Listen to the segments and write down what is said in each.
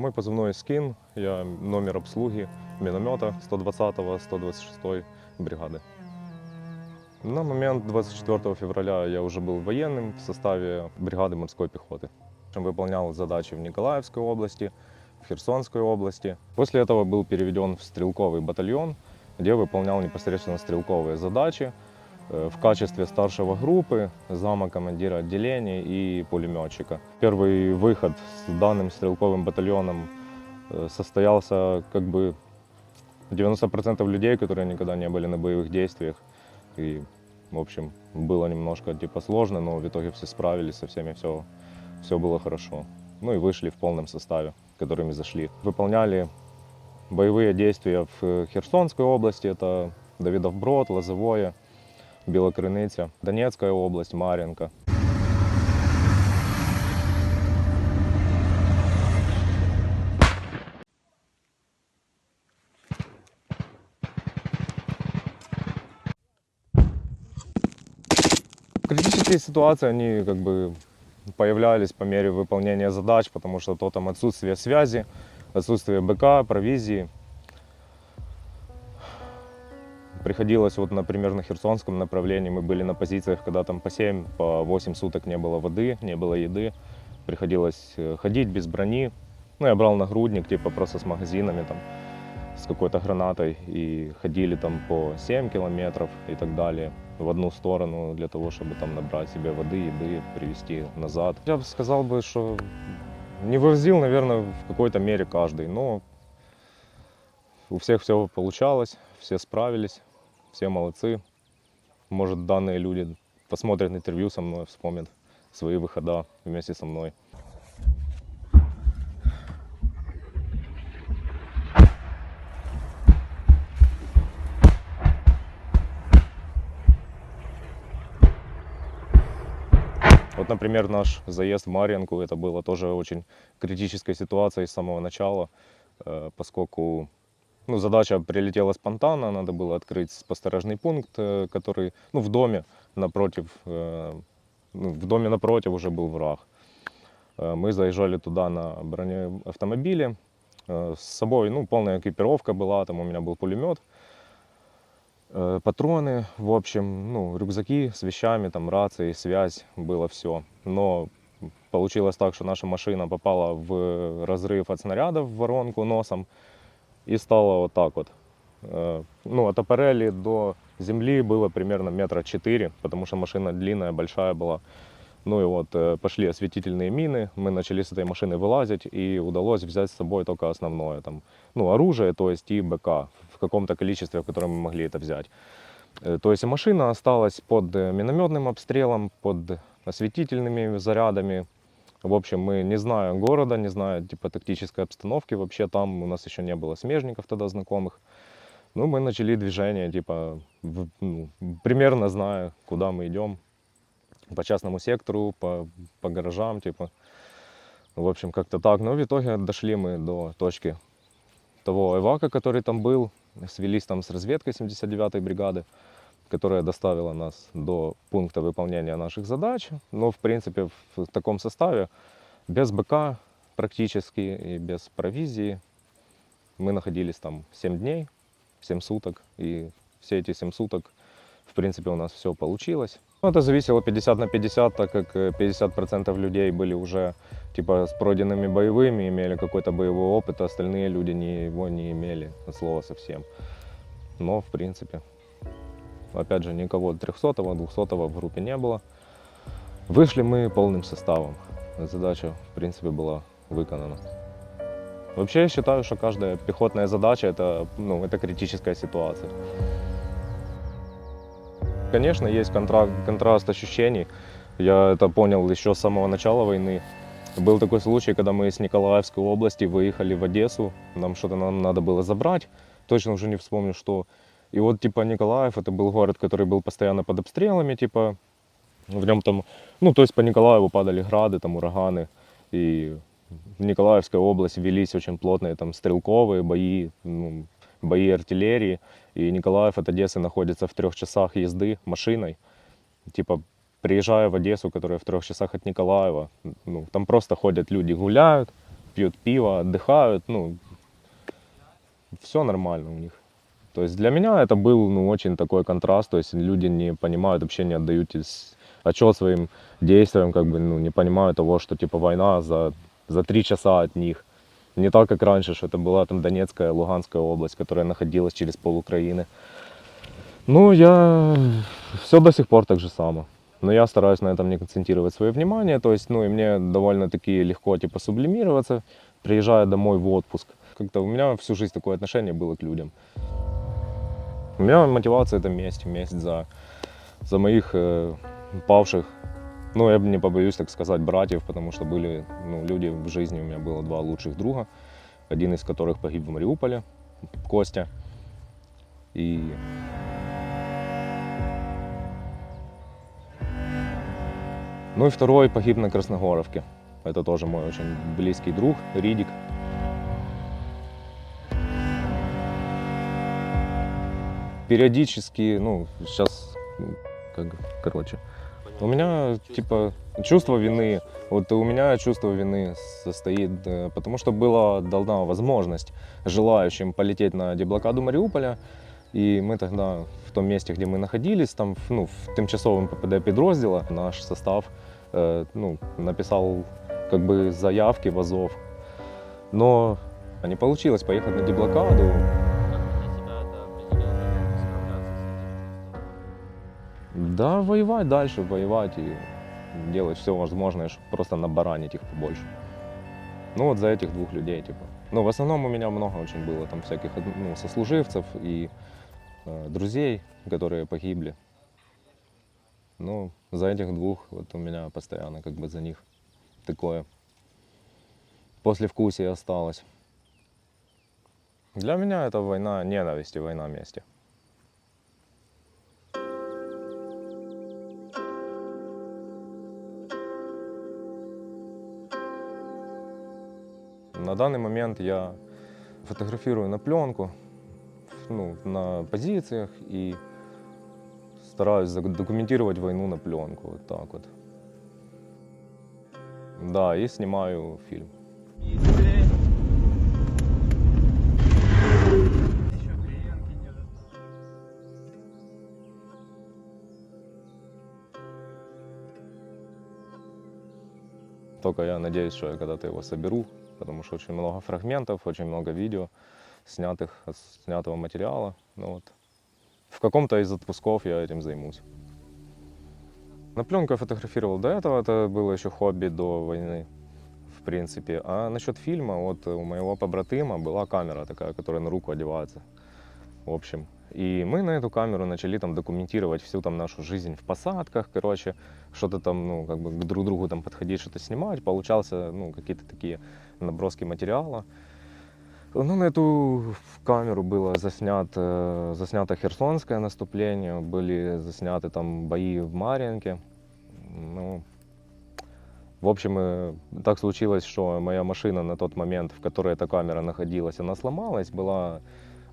Мой позывной «Скин», я номер обслуги миномета 120-го, 126-й бригады. На момент 24 февраля я уже был военным в составе бригады морской пехоты. Выполнял задачи в Николаевской области, в Херсонской области. После этого был переведен в стрелковый батальон, где выполнял непосредственно стрелковые задачи э, В качестве старшего группы, зама командира отделения и пулеметчика. Первый выход с данным стрелковым батальоном э, состоялся как бы 90% людей, которые никогда не были на боевых действиях. И, в общем, было немножко типа сложно, но в итоге все справились со всеми, все, все было хорошо. Ну и вышли в полном составе, которыми зашли. Выполняли боевые действия в Херсонской области, это Давидов Брод, Лозовое, Белокрыниця, Донецкая область, Мар'їнка. Критические ситуации, они как бы появлялись по мере выполнения задач, потому что то там отсутствие связи, отсутствие БК, провизии. Приходилось, вот, например, на Херсонском направлении мы были на позициях, когда там по 7, по 8 суток не было воды, не было еды. Приходилось э, ходить без брони. Ну, я брал нагрудник, типа просто с магазинами, там, с какой-то гранатой. И ходили там по 7 километров и так далее в одну сторону для того, чтобы там набрать себе воды, еды, привезти назад. Я бы сказал бы, что не вывозил, наверное, в какой-то мере каждый, но у всех все получалось, все справились, все молодцы. Может, данные люди посмотрят интервью со мной, вспомнят свои выхода вместе со мной. Вот, например, наш заезд в Марьинку, это было тоже очень критической ситуацией с самого начала, э, поскольку ну, задача прилетела спонтанно, надо было открыть спостережный пункт, э, который ну, в доме напротив, э, ну, в доме напротив уже был враг. Э, Мы заезжали туда на бронеавтомобиле, с собой ну, полная экипировка была, там у меня был пулемет, патроны, в общем, ну, рюкзаки с вещами, там рации, связь, было все. Но получилось так, что наша машина попала в разрыв от снарядов в воронку носом и стала вот так вот. Э, Ну, от аппарели до земли было примерно метра четыре, потому что машина длинная, большая была. Ну и вот э, пошли осветительные мины, мы начали с этой машины вылазить, и удалось взять с собой только основное, там, ну, оружие, то есть и БК в каком-то количестве, в котором мы могли это взять. Э, То есть машина осталась под минометным обстрелом, под осветительными зарядами. В общем, мы, не зная города, не зная типа тактической обстановки, вообще там у нас еще не было смежников тогда знакомых. Ну, мы начали движение, типа, в- ну, примерно зная, куда мы идем. По частному сектору, по, по гаражам, типа. В общем, как-то так. Но в итоге дошли мы до точки того эвака, который там был. Свелись там с разведкой 79-й бригады, которая доставила нас до пункта выполнения наших задач. Но, в принципе, в таком составе, без БК практически и без провизии, мы находились там 7 дней, 7 суток. И все эти 7 суток, в принципе, у нас все получилось. Ну, это зависело 50 на 50, так как э, 50% людей были уже типа с пройденными боевыми, имели какой-то боевой опыт, а остальные люди не, его не имели от слова совсем. Но, в принципе, опять же, никого 300-го, 200-го в группе не было. Вышли мы полным составом. Задача, в принципе, была выполнена. Вообще, я считаю, что каждая пехотная задача это, ну, это критическая ситуация. Конечно, есть контра- контраст ощущений. Я это понял еще с самого начала войны. Был такой случай, когда мы с Николаевской области выехали в Одессу. Нам что-то нам надо было забрать. Точно уже не вспомню, что. И вот, типа, Николаев, это был город, который был постоянно под обстрелами, типа, в нем там, ну, то есть по Николаеву падали грады, там ураганы. И в Николаевской области велись очень плотные там стрелковые бои, ну, бои артиллерии. И Николаев от Одессы находится в трех часах езды машиной. Типа, приезжая в Одессу, которая в трех часах от Николаева, ну, там просто ходят люди, гуляют, пьют пиво, отдыхают, ну, все нормально у них. То есть для меня это был ну, очень такой контраст, то есть люди не понимают, вообще не отдают отчет своим действиям, как бы, ну, не понимают того, что типа война за, за три часа от них. Не так, как раньше, что это была там Донецкая, Луганская область, которая находилась через пол Украины. Ну, я все до сих пор так же само. Но я стараюсь на этом не концентрировать свое внимание. То есть, ну, и мне довольно-таки легко, типа, сублимироваться, приезжая домой в отпуск. Как-то у меня всю жизнь такое отношение было к людям. У меня мотивация это месть, месть за, за моих э, павших, ну, я не побоюсь так сказать, братьев, потому что были ну, люди в жизни, у меня было два лучших друга, один из которых погиб в Мариуполе, Костя. И Ну и второй погиб на Красногоровке. Это тоже мой очень близкий друг, Ридик. Периодически, ну, сейчас, как, короче, у меня, типа, чувство вины, вот у меня чувство вины состоит, э, потому что была дана возможность желающим полететь на деблокаду Мариуполя, и мы тогда в том месте, где мы находились, там, ну, в тимчасовом ППД підрозділа, наш состав э, ну, написал как бы заявки в Азов. Но не получилось поехать на деблокаду. Да, воевать дальше, воевать и делать все возможное, чтобы просто набаранить их побольше. Ну вот за этих двух людей, типа. Ну, в основном у меня много очень было там всяких ну, сослуживцев и э, друзей, которые погибли. Ну, за этих двух вот у меня постоянно как бы за них такое послевкусие осталось. Для меня это война ненависти, война мести. На данный момент я фотографирую на пленку, ну, на позициях и стараюсь документировать войну на пленку, вот так вот. Да, и снимаю фильм. Только я надеюсь, что я когда-то его соберу, потому что очень много фрагментов, очень много видео, снятых, снятого материала. Ну вот. В каком-то из отпусков я этим займусь. На пленку я фотографировал до этого, это было еще хобби до войны, в принципе. А насчет фильма, вот у моего побратима была камера такая, которая на руку одевается. В общем. И мы на эту камеру начали там документировать всю там нашу жизнь в посадках, короче, что-то там, ну, как бы к друг другу там подходить, что-то снимать. Получался, ну, какие-то такие наброски материала. Ну, на эту камеру было заснят, э, заснято Херсонское наступление, были засняты там бои в Марьинке. Ну, в общем, э, так случилось, что моя машина на тот момент, в которой эта камера находилась, она сломалась, была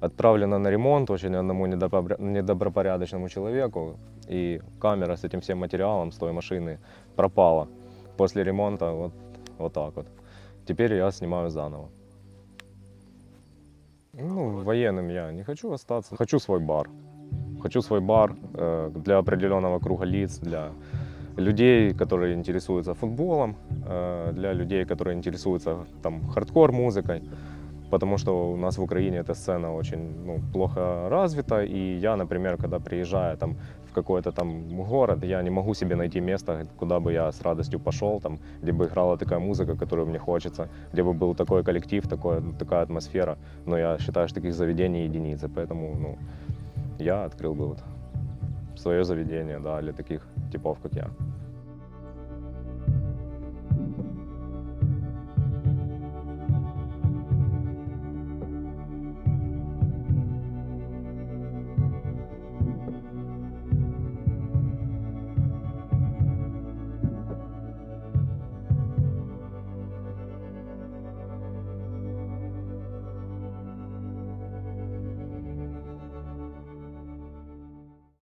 отправлена на ремонт очень одному недобро- недобропорядочному человеку, и камера с этим всем материалом с той машины пропала после ремонта, вот, вот так вот. Теперь я снимаю заново. Ну, военным я не хочу остаться. Хочу свой бар. Хочу свой бар э, для определенного круга лиц, для людей, которые интересуются футболом, э, для людей, которые интересуются там хардкор-музыкой, потому что у нас в Украине эта сцена очень ну, плохо развита, и я, например, когда приезжаю там в какой-то там город, я не могу себе найти место, куда бы я с радостью пошел, там, где бы играла такая музыка, которую мне хочется, где бы был такой коллектив, такой, такая атмосфера. Но я считаю, что таких заведений единицы, поэтому ну, я открыл бы вот свое заведение да, для таких типов, как я.